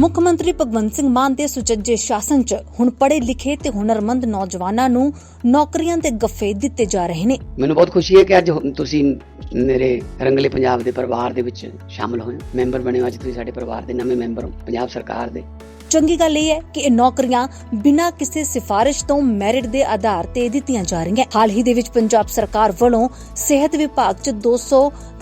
ਮੁੱਖ ਮੰਤਰੀ ਭਗਵੰਤ ਸਿੰਘ ਮਾਨ ਦੇ ਸੁਚੱਜੇ ਸ਼ਾਸਨ 'ਚ ਹੁਣ ਪੜ੍ਹੇ ਲਿਖੇ ਤੇ ਹੁਨਰਮੰਦ ਨੌਜਵਾਨਾਂ ਨੂੰ ਨੌਕਰੀਆਂ ਤੇ ਗੱਫੇ ਦਿੱਤੇ ਜਾ ਰਹੇ ਨੇ। ਮੈਨੂੰ ਬਹੁਤ ਖੁਸ਼ੀ ਹੈ ਕਿ ਅੱਜ ਤੁਸੀਂ ਮੇਰੇ ਰੰਗਲੇ ਪੰਜਾਬ ਦੇ ਪਰਿਵਾਰ ਦੇ ਵਿੱਚ ਸ਼ਾਮਲ ਹੋਏ ਮੈਂਬਰ ਬਣੇ ਹੋ ਅੱਜ ਤੁਸੀਂ ਸਾਡੇ ਪਰਿਵਾਰ ਦੇ ਨਵੇਂ ਮੈਂਬਰ ਹੋ ਪੰਜਾਬ ਸਰਕਾਰ ਦੇ। ਚੰਗੀ ਗੱਲ ਇਹ ਹੈ ਕਿ ਇਹ ਨੌਕਰੀਆਂ ਬਿਨਾਂ ਕਿਸੇ ਸਿਫਾਰਿਸ਼ ਤੋਂ ਮੈਰਿਟ ਦੇ ਆਧਾਰ ਤੇ ਦਿੱਤੀਆਂ ਜਾ ਰਹੀਆਂ। ਹਾਲ ਹੀ ਦੇ ਵਿੱਚ ਪੰਜਾਬ ਸਰਕਾਰ ਵੱਲੋਂ ਸਿਹਤ ਵਿਭਾਗ 'ਚ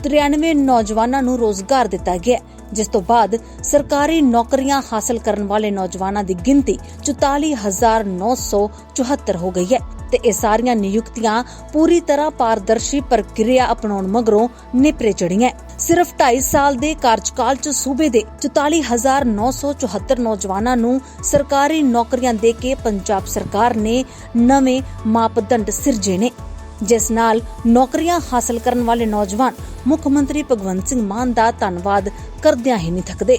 293 ਨੌਜਵਾਨਾਂ ਨੂੰ ਰੋਜ਼ਗਾਰ ਦਿੱਤਾ ਗਿਆ ਜਿਸ ਤੋਂ ਬਾਅਦ ਸਰਕਾਰੀ ਨੌਕਰੀਆਂ ਹਾਸਲ ਕਰਨ ਵਾਲੇ ਨੌਜਵਾਨਾਂ ਦੀ ਗਿਣਤੀ 44974 ਹੋ ਗਈ ਹੈ ਤੇ ਇਹ ਸਾਰੀਆਂ ਨਿਯੁਕਤੀਆਂ ਪੂਰੀ ਤਰ੍ਹਾਂ ਪਾਰਦਰਸ਼ੀ ਪ੍ਰਕਿਰਿਆ ਅਪਣਾਉਣ ਮਗਰੋਂ ਨਿਪਰੇ ਚੜੀਆਂ ਸਿਰਫ 2.5 ਸਾਲ ਦੇ ਕਾਰਜਕਾਲ 'ਚ ਸੂਬੇ ਦੇ 44974 ਨੌਜਵਾਨਾਂ ਨੂੰ ਸਰਕਾਰੀ ਨੌਕਰੀਆਂ ਦੇ ਕੇ ਪੰਜਾਬ ਸਰਕਾਰ ਨੇ ਨਵੇਂ ਮਾਪਦੰਡ ਸਿਰਜੇ ਨੇ। ਜਿਸ ਨਾਲ ਨੌਕਰੀਆਂ ਹਾਸਲ ਕਰਨ ਵਾਲੇ ਨੌਜਵਾਨ ਮੁੱਖ ਮੰਤਰੀ ਭਗਵੰਤ ਸਿੰਘ ਮਾਨ ਦਾ ਧੰਨਵਾਦ ਕਰਦਿਆਂ ਹੀ ਨਹੀਂ ਥੱਕਦੇ।